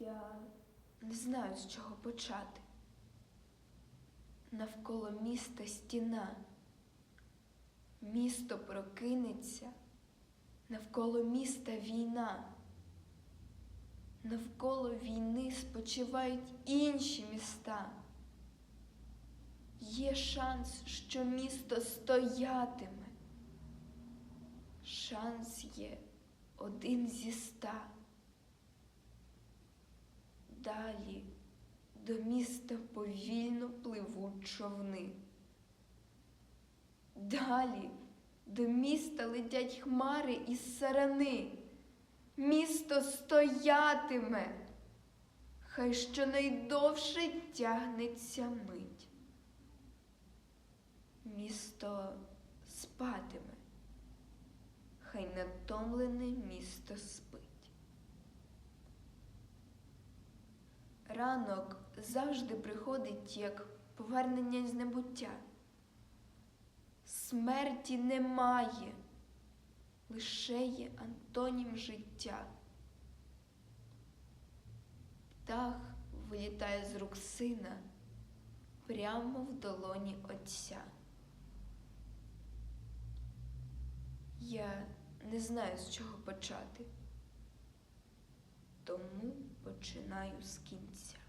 Я не знаю, з чого почати. Навколо міста стіна. Місто прокинеться, навколо міста війна. Навколо війни спочивають інші міста. Є шанс, що місто стоятиме. Шанс є один зі ста. Далі до міста повільно пливуть човни. Далі до міста летять хмари із сарани. Місто стоятиме, хай щонайдовше тягнеться мить. Місто спатиме, хай натомлене місто спить. Ранок завжди приходить як повернення з небуття. Смерті немає, лише є антонім життя. Птах вилітає з рук сина прямо в долоні отця. Я не знаю, з чого почати, zaczynają skincia.